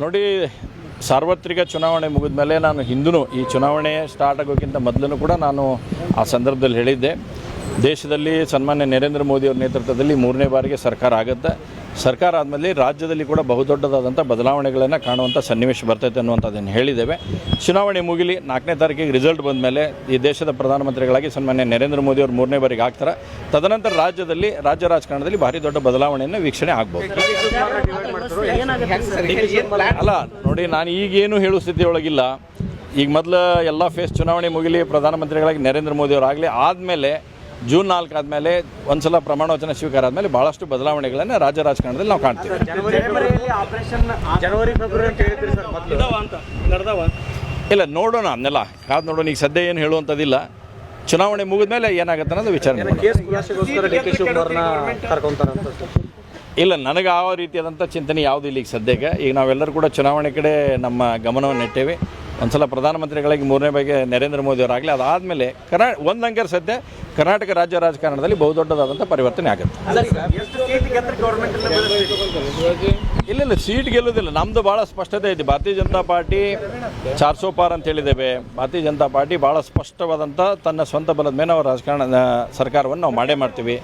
ನೋಡಿ, ಸಾರ್ವತ್ರಿಕ ಚುನಾವಣೆ ಮುಗಿದ ಮೇಲೆ ನಾನು ಹಿಂದೂ ಈ ಚುನಾವಣೆ ಸ್ಟಾರ್ಟ್ ಆಗೋಕ್ಕಿಂತ ಮೊದಲು ಕೂಡ ನಾನು ಆ ಸಂದರ್ಭದಲ್ಲಿ ಹೇಳಿದ್ದೆ. ದೇಶದಲ್ಲಿ ಸನ್ಮಾನ್ಯ ನರೇಂದ್ರ ಮೋದಿಯವರ ನೇತೃತ್ವದಲ್ಲಿ ಮೂರನೇ ಬಾರಿಗೆ ಸರ್ಕಾರ ಆಗುತ್ತೆ. ಸರ್ಕಾರ ಆದಮೇಲೆ ರಾಜ್ಯದಲ್ಲಿ ಕೂಡ ಬಹುದೊಡ್ಡದಾದಂಥ ಬದಲಾವಣೆಗಳನ್ನು ಕಾಣುವಂಥ ಸನ್ನಿವೇಶ ಬರ್ತೈತೆ ಅನ್ನುವಂಥದ್ದನ್ನು ಹೇಳಿದ್ದೇವೆ. ಚುನಾವಣೆ ಮುಗಿಲಿ, ನಾಲ್ಕನೇ ತಾರೀಕಿಗೆ ರಿಸಲ್ಟ್ ಬಂದ ಮೇಲೆ ಈ ದೇಶದ ಪ್ರಧಾನಮಂತ್ರಿಗಳಾಗಿ ಸನ್ಮಾನ್ಯ ನರೇಂದ್ರ ಮೋದಿ ಅವರು ಮೂರನೇ ಬಾರಿಗೆ ಆಗ್ತಾರೆ. ತದನಂತರ ರಾಜ್ಯದಲ್ಲಿ, ರಾಜ್ಯ ರಾಜಕಾರಣದಲ್ಲಿ ಭಾರಿ ದೊಡ್ಡ ಬದಲಾವಣೆಯನ್ನು ವೀಕ್ಷಣೆ ಆಗ್ಬೋದು. ಅಲ್ಲ, ನೋಡಿ, ನಾನು ಈಗೇನು ಹೇಳೋ ಸ್ಥಿತಿಯೊಳಗಿಲ್ಲ. ಈಗ ಮೊದಲು ಎಲ್ಲ ಫೇಸ್ ಚುನಾವಣೆ ಮುಗಿಲಿ, ಪ್ರಧಾನಮಂತ್ರಿಗಳಾಗಿ ನರೇಂದ್ರ ಮೋದಿ ಅವರಾಗಲಿ ಆದಮೇಲೆ ಜೂನ್ ನಾಲ್ಕು ಆದಮೇಲೆ ಒಂದ್ಸಲ ಪ್ರಮಾಣ ವಚನ ಸ್ವೀಕಾರ ಆದಮೇಲೆ ಭಾಳಷ್ಟು ಬದಲಾವಣೆಗಳನ್ನ ರಾಜ್ಯ ರಾಜಕಾರಣದಲ್ಲಿ ನಾವು ಕಾಣ್ತೀವಿ. ಜನವರಿಯಲ್ಲಿ ಆಪರೇಷನ್ ಜನವರಿ ಫೆಬ್ರವರಿ ಅಂತ ಹೇಳಿದ್ರಿ ಸರ್ ಮೊದಲು. ನಡೆದವ? ಇಲ್ಲ ನೋಡೋಣ ಅದನ್ನೆಲ್ಲ ಕಾದು ನೋಡೋಣ ಈಗ ಸದ್ಯ ಏನು ಹೇಳುವಂಥದ್ದಿಲ್ಲ. ಚುನಾವಣೆ ಮುಗಿದ ಮೇಲೆ ಏನಾಗುತ್ತೆ ಅನ್ನೋದು ವಿಚಾರ ಇಲ್ಲ ನನಗೆ ಆ ರೀತಿಯಾದಂಥ ಚಿಂತನೆ ಯಾವುದು ಇಲ್ಲ ಈಗ ಸದ್ಯಕ್ಕೆ. ಈಗ ನಾವೆಲ್ಲರೂ ಕೂಡ ಚುನಾವಣೆ ಕಡೆ ನಮ್ಮ ಗಮನವನ್ನು ಒಂದ್ಸಲ ಪ್ರಧಾನಮಂತ್ರಿಗಳಿಗೆ ಮೂರನೇ ಬಗ್ಗೆ ನರೇಂದ್ರ ಮೋದಿ ಅವರಾಗಲಿ ಅದಾದಮೇಲೆ ಕರ್ನಾ ಒಂದಂಗೆ ಸದ್ಯ ಕರ್ನಾಟಕ ರಾಜ್ಯ ರಾಜಕಾರಣದಲ್ಲಿ ಬಹುದೊಡ್ಡದಾದಂಥ ಪರಿವರ್ತನೆ ಆಗುತ್ತೆ. ಇಲ್ಲ ಇಲ್ಲ ಸೀಟ್ ಗೆಲ್ಲೋದಿಲ್ಲ. ನಮ್ದು ಭಾಳ ಸ್ಪಷ್ಟತೆ ಐತಿ ಭಾರತೀಯ ಜನತಾ ಪಾರ್ಟಿ ಚಾರ್ ಸೋ ಪಾರ್ ಅಂತ ಹೇಳಿದ್ದೇವೆ. ಭಾರತೀಯ ಜನತಾ ಪಾರ್ಟಿ ಭಾಳ ಸ್ಪಷ್ಟವಾದಂಥ ತನ್ನ ಸ್ವಂತ ಬಲದ ಮೇಲೆ ನಾವು ರಾಜಕಾರಣ ಸರ್ಕಾರವನ್ನು ನಾವು ಮಾಡೇ ಮಾಡ್ತೀವಿ.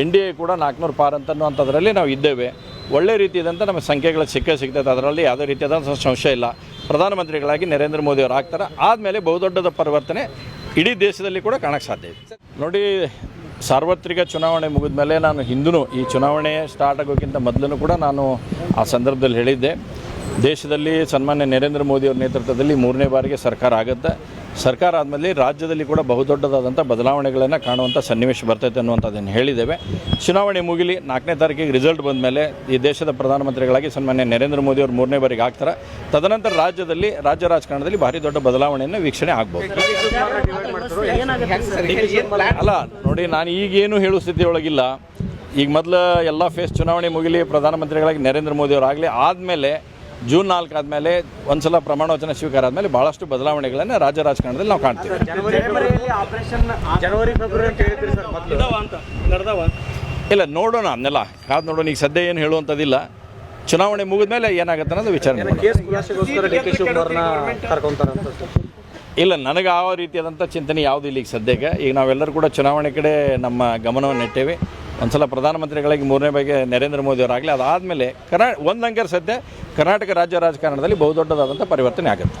ಎನ್ ಡಿ ಎ ಕೂಡ ನಾಲ್ಕುನೂರು ಪಾರ್ ಅಂತ ಅನ್ನುವಂಥದ್ರಲ್ಲಿ ನಾವು ಇದ್ದೇವೆ. ಒಳ್ಳೆ ರೀತಿಯಾದಂಥ ನಮ್ಮ ಸಂಖ್ಯೆಗಳು ಸಿಕ್ಕೇ ಸಿಗ್ತೈತೆ ಅದರಲ್ಲಿ ಯಾವುದೇ ರೀತಿಯಾದಂಥ ಸಂಶಯ ಇಲ್ಲ. ಪ್ರಧಾನಮಂತ್ರಿಗಳಾಗಿ ನರೇಂದ್ರ ಮೋದಿ ಅವರು ಆಗ್ತಾರೆ. ಆದಮೇಲೆ ಬಹುದೊಡ್ಡದ ಪರಿವರ್ತನೆ ಇಡೀ ದೇಶದಲ್ಲಿ ಕೂಡ ಕಾಣಕ್ಕೆ ಸಾಧ್ಯ ಇದೆ. ನೋಡಿ, ಸಾರ್ವತ್ರಿಕ ಚುನಾವಣೆ ಮುಗಿದ ಮೇಲೆ ನಾನು ಹಿಂದೂ ಈ ಚುನಾವಣೆ ಸ್ಟಾರ್ಟ್ ಆಗೋಕ್ಕಿಂತ ಮೊದಲು ಕೂಡ ನಾನು ಆ ಸಂದರ್ಭದಲ್ಲಿ ಹೇಳಿದ್ದೆ. ದೇಶದಲ್ಲಿ ಸನ್ಮಾನ್ಯ ನರೇಂದ್ರ ಮೋದಿಯವರ ನೇತೃತ್ವದಲ್ಲಿ ಮೂರನೇ ಬಾರಿಗೆ ಸರ್ಕಾರ ಆಗುತ್ತೆ. ಸರ್ಕಾರ ಆದಮೇಲೆ ರಾಜ್ಯದಲ್ಲಿ ಕೂಡ ಬಹುದೊಡ್ಡದಾದಂಥ ಬದಲಾವಣೆಗಳನ್ನು ಕಾಣುವಂಥ ಸನ್ನಿವೇಶ ಬರ್ತೈತೆ ಅನ್ನುವಂಥದ್ದನ್ನು ಹೇಳಿದ್ದೇವೆ. ಚುನಾವಣೆ ಮುಗಿಲಿ, ನಾಲ್ಕನೇ ತಾರೀಕಿಗೆ ರಿಸಲ್ಟ್ ಬಂದ ಮೇಲೆ ಈ ದೇಶದ ಪ್ರಧಾನಮಂತ್ರಿಗಳಾಗಿ ಸನ್ಮಾನ್ಯ ನರೇಂದ್ರ ಮೋದಿ ಅವರು ಮೂರನೇ ಬಾರಿಗೆ ಆಗ್ತಾರೆ. ತದನಂತರ ರಾಜ್ಯದಲ್ಲಿ, ರಾಜ್ಯ ರಾಜಕಾರಣದಲ್ಲಿ ಭಾರಿ ದೊಡ್ಡ ಬದಲಾವಣೆಯನ್ನು ವೀಕ್ಷಣೆ ಆಗ್ಬೋದು. ಅಲ್ಲ, ನೋಡಿ, ನಾನು ಈಗೇನು ಹೇಳೋ ಸ್ಥಿತಿಯೊಳಗಿಲ್ಲ. ಈಗ ಮೊದಲು ಎಲ್ಲ ಫೇಸ್ ಚುನಾವಣೆ ಮುಗಿಲಿ, ಪ್ರಧಾನಮಂತ್ರಿಗಳಾಗಿ ನರೇಂದ್ರ ಮೋದಿ ಅವರಾಗಲಿ ಆದಮೇಲೆ ಜೂನ್ ನಾಲ್ಕು ಆದಮೇಲೆ ಒಂದ್ಸಲ ಪ್ರಮಾಣ ವಚನ ಸ್ವೀಕಾರ ಆದಮೇಲೆ ಭಾಳಷ್ಟು ಬದಲಾವಣೆಗಳನ್ನ ರಾಜ್ಯ ರಾಜಕಾರಣದಲ್ಲಿ ನಾವು ಕಾಣ್ತೀವಿ. ಜನವರಿಯಲ್ಲಿ ಆಪರೇಷನ್ ಜನವರಿ ಫೆಬ್ರವರಿ ಅಂತ ಹೇಳಿದ್ರಿ ಸರ್ ಮೊದಲು. ಅಂತ ನಡೆದವ ಇಲ್ಲ ನೋಡೋಣ ಅದನ್ನೆಲ್ಲ. ಕಾದ್ ನೋಡೋಣ ಈಗ ಸದ್ಯ ಏನು ಹೇಳುವಂಥದ್ದಿಲ್ಲ. ಚುನಾವಣೆ ಮುಗಿದ ಮೇಲೆ ಏನಾಗುತ್ತೆ ಅನ್ನೋದು ವಿಚಾರ ಇಲ್ಲ ನನಗೆ ಆ ರೀತಿಯಾದಂಥ ಚಿಂತನೆ ಯಾವುದು ಇಲ್ಲ ಈಗ ಸದ್ಯಕ್ಕೆ. ಈಗ ನಾವೆಲ್ಲರೂ ಕೂಡ ಚುನಾವಣೆ ಕಡೆ ನಮ್ಮ ಗಮನವನ್ನು ಒಂದು ಸಲ ಪ್ರಧಾನಮಂತ್ರಿಗಳಿಗೆ ಮೂರನೇ ಬಗ್ಗೆ ನರೇಂದ್ರ ಮೋದಿ ಅವರಾಗಲಿ ಅದಾದಮೇಲೆ ಕರ್ನಾ ಒಂದು ಅಂಕರ್ ಸದ್ಯ ಕರ್ನಾಟಕ ರಾಜ್ಯ ರಾಜಕಾರಣದಲ್ಲಿ ಬಹುದೊಡ್ಡದಾದಂಥ ಪರಿವರ್ತನೆ ಆಗುತ್ತೆ.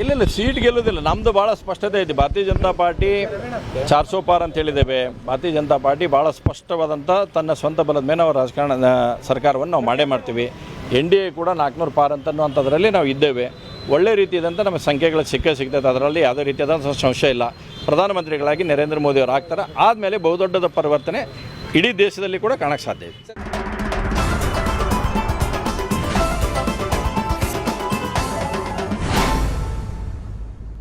ಇಲ್ಲ ಇಲ್ಲ ಸೀಟ್ ಗೆಲ್ಲೋದಿಲ್ಲ. ನಮ್ದು ಭಾಳ ಸ್ಪಷ್ಟತೆ ಐತಿ ಭಾರತೀಯ ಜನತಾ ಪಾರ್ಟಿ ಚಾರ್ ಸೋ ಪಾರ್ ಅಂತ ಹೇಳಿದ್ದೇವೆ. ಭಾರತೀಯ ಜನತಾ ಪಾರ್ಟಿ ಭಾಳ ಸ್ಪಷ್ಟವಾದಂಥ ತನ್ನ ಸ್ವಂತ ಬಲದ ಮೇಲೆ ನಾವು ರಾಜಕಾರಣ ಸರ್ಕಾರವನ್ನು ನಾವು ಮಾಡೇ ಮಾಡ್ತೀವಿ. ಎನ್ ಡಿ ಎ ಕೂಡ ನಾಲ್ಕುನೂರು ಪಾರ್ ಅಂತ ಅನ್ನುವಂಥದ್ರಲ್ಲಿ ನಾವು ಇದ್ದೇವೆ. ಒಳ್ಳೆ ರೀತಿಯಾದಂಥ ನಮ್ಮ ಸಂಖ್ಯೆಗಳು ಸಿಕ್ಕೇ ಸಿಗ್ತೈತೆ. ಅದರಲ್ಲಿ ಯಾವುದೇ ರೀತಿಯಾದಂಥ ಸಂಶಯ ಇಲ್ಲ. ಪ್ರಧಾನಮಂತ್ರಿಗಳಾಗಿ ನರೇಂದ್ರ ಮೋದಿ ಅವರು ಆಗ್ತಾರೆ. ಆದಮೇಲೆ ಬಹುದೊಡ್ಡದ ಪರಿವರ್ತನೆ ಇಡೀ ದೇಶದಲ್ಲಿ ಕೂಡ ಕಾಣಕ್ಕೆ ಸಾಧ್ಯ ಇದೆ.